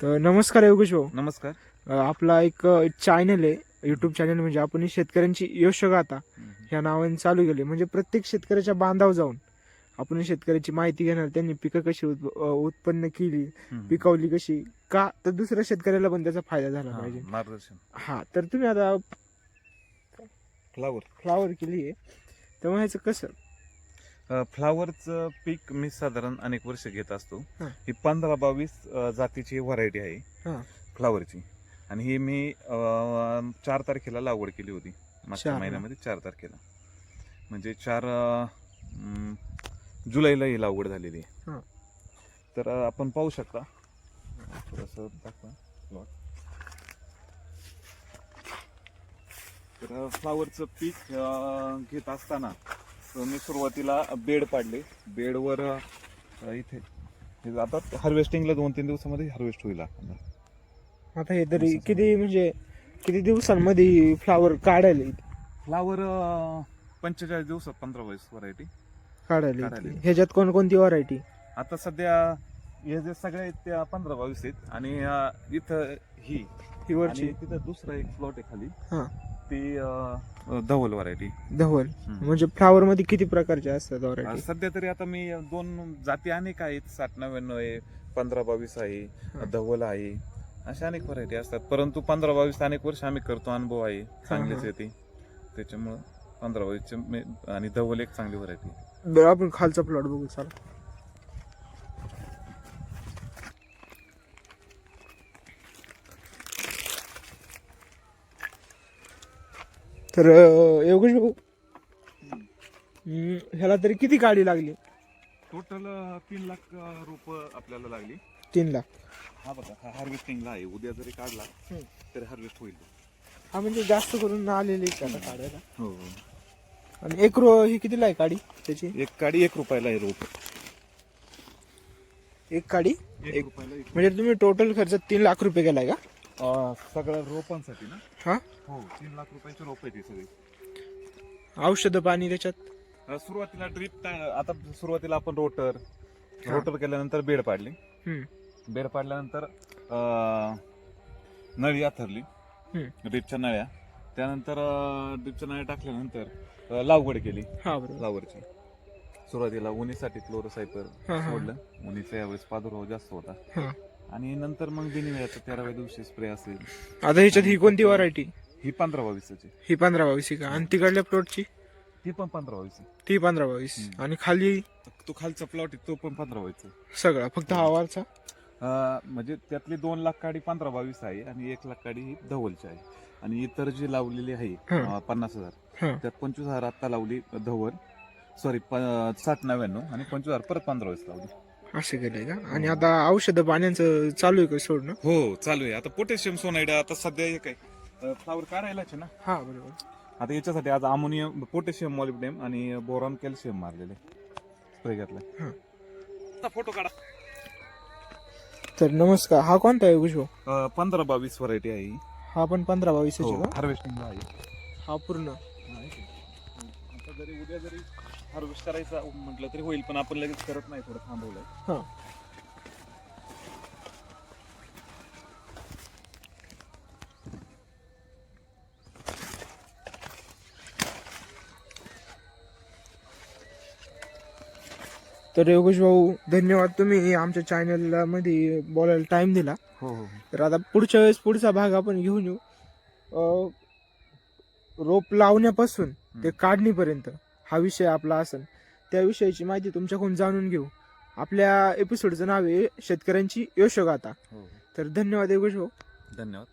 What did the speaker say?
तर नमस्कार योगेश भाऊ. नमस्कार. अ, आपला एक चॅनल आहे युट्यूब चॅनल म्हणजे आपण शेतकऱ्यांची यशोगाथा ह्या नावाने चालू केले. म्हणजे प्रत्येक शेतकऱ्याच्या बांधावर जाऊन आपण शेतकऱ्याची माहिती घेणार त्यांनी पिकं कशी अ, उत्पन्न केली हम्म. पिकवली कशी का तर दुसऱ्या शेतकऱ्याला पण त्याचा फायदा झाला हा, पाहिजे. मार्गदर्शन. हा तर तुम्ही आता फ्लावर फ्लावर केली आहे. मग ह्याचं कसं? फ्लावरचं पीक मी साधारण अनेक वर्ष घेत असतो हा. ही पंधरा बावीस अ, जातीची व्हरायटी आहे हा. फ्लावरची आणि ही मी अ, चार तारखेला लागवड केली होती मागच्या चार. महिन्यामध्ये चार तारखेला म्हणजे चार अ, म, जुलैला ही लागवड झालेली हा. आहे तर अ, आपण पाहू शकता थोडंसं दाखवा plot. तर फ्लावरचं पीक अ, घेत असताना मी सुरुवातीला बेड पाडले बेडवर इथे हे आता हार्वेस्टिंगला दोन तीन दिवसामध्ये हार्वेस्ट होईल आपल्याला. आता हे तरी किती म्हणजे किती दिवसांमध्ये फ्लावर काढायला येते? फ्लावर पंचेचाळीस दिवसात पंधरा वीस व्हरायटी काढायला काढायला येते. येते. ह्याच्यात कोणकोणती व्हरायटी आता सध्या हे जे सगळे आहेत त्या पंधरा बावीस आहेत आणि अ, इथं ही ही वरची आणि तिथं दुसरा एक प्लॉट आहे खाली हा. ती अ, धवल व्हरायटी धवल. म्हणजे फ्लावर मध्ये किती प्रकारचे असतात व्हरायटी सध्या तरी आता मी दोन जाती अनेक आहेत. साठ नव्याण्णव आहे पंधरा बावीस आहे. धवल आहे. अशा अनेक व्हरायटी असतात. परंतु पंधरा बावीस अनेक वर्ष आम्ही करतो अनुभव आहे. चांगलीच. येते त्याच्यामुळं पंधरा बावीसचे आणि धवल एक चांगली व्हरायटी आपण खालचा प्लॉट बघू चला. तर योगेश भाऊ ह्याला तरी किती गाडी लागली? टोटल तीन लाख रोप आपल्याला लागली. तीन लाख. हा बघा हा हार्वेस्टिंगला आहे. उद्या जरी काढला. तरी हार्वेस्ट होईल. हा म्हणजे जास्त करून आलेली का काढायला. हो. आणि एक रो ही कितीला आहे गाडी त्याची? एक काडी एक रुपयाला आहे रोप. एक गाडी? एक रुपयाला एक म्हणजे तुम्ही टोटल खर्च तीन लाख रुपये केलाय का? सगळ्या रोपांसाठी ना? हा? हो तीन लाख रुपयाची रोप आहे ती सगळी. औषध पाणी त्याच्यात? अं, सुरुवातीला ड्रीप आता सुरुवातीला आपण रोटर. रोटर केल्यानंतर बेड पाडली. हम्म. बेड पाडल्यानंतर अं, नळी आथरली हम्म. ड्रीपच्या नळ्या. त्यानंतर अं, ड्रीपच्या नळ्या टाकल्यानंतर अं, लागवड केली. हा बरोबर. फ्लावरची सुरुवातीला उन्हीसाठी क्लोरोसायपर हा, हा. सोडलं. उन्हीचा यावेळेस प्रादुर्भाव जास्त होता. हा. आणि नंतर मग बिनवेळाचा तेराव्या दिवशी स्प्रे असेल. आता ह्याच्यात ही कोणती व्हरायटी ही पंधरा बावीसची ही पंधरा बावीस का? आणि तिकडल्या प्लॉटची ती पण पंधरा बावीस ती पंधरा बावीस हम्म. आणि खाली? तो खालचा प्लॉट आहे तो पण पंधरा बावीस सगळा फक्त हा वरचा? म्हणजे त्यातली दोन लाख काडी पंधरा बावीस आहे आणि एक लाख काडी ही धवलची आहे. आणि इतर जी लावलेली आहे हा. अं, पन्नास हजार. त्यात पंचवीस हजार आता लावली धवल. सॉरी साठ नव्याण्णव आणि पंचवीस हजार परत पंधरा बावीस लावली. असं केलंय का? आणि आता औषध पाण्याचं चालू आहे का सोडणं? हो चालू आहे. आता पोटॅशियम सोनाईडा आता सध्या एक आहे. फ्लावर काढायलाच आहे ना? हा बरोबर. आता याच्यासाठी आज अमोनियम पोटॅशियम मॉलिब्डेम आणि बोरॉन कॅल्शियम मारलेले स्प्रे हा. घेतलाय फोटो काढा. तर नमस्कार. हा कोणता आहे अं, पंधरा बावीस व्हरायटी आहे ही. हा पण पंधरा बावीस हो हार्वेस्टिंग आहे. हा पूर्ण. आता जरी उद्या जरी हार्वेस्ट करायचा म्हटलं तरी होईल पण आपण लगेच करत नाही थोडं थांबवलंय. हा. तर योगेश भाऊ धन्यवाद तुम्ही आमच्या चॅनलला मध्ये बोलायला टाइम दिला. हो हो. तर आता पुढच्या वेळेस पुढचा भाग आपण घेऊन येऊ. अं, रोप लावण्यापासून ते काढणीपर्यंत. हा विषय आपला असेल त्या विषयाची माहिती तुमच्याकडून जाणून घेऊ. आपल्या एपिसोडचं नाव आहे शेतकऱ्यांची यशोगाथा हो. तर धन्यवाद योगेश भाऊ. धन्यवाद.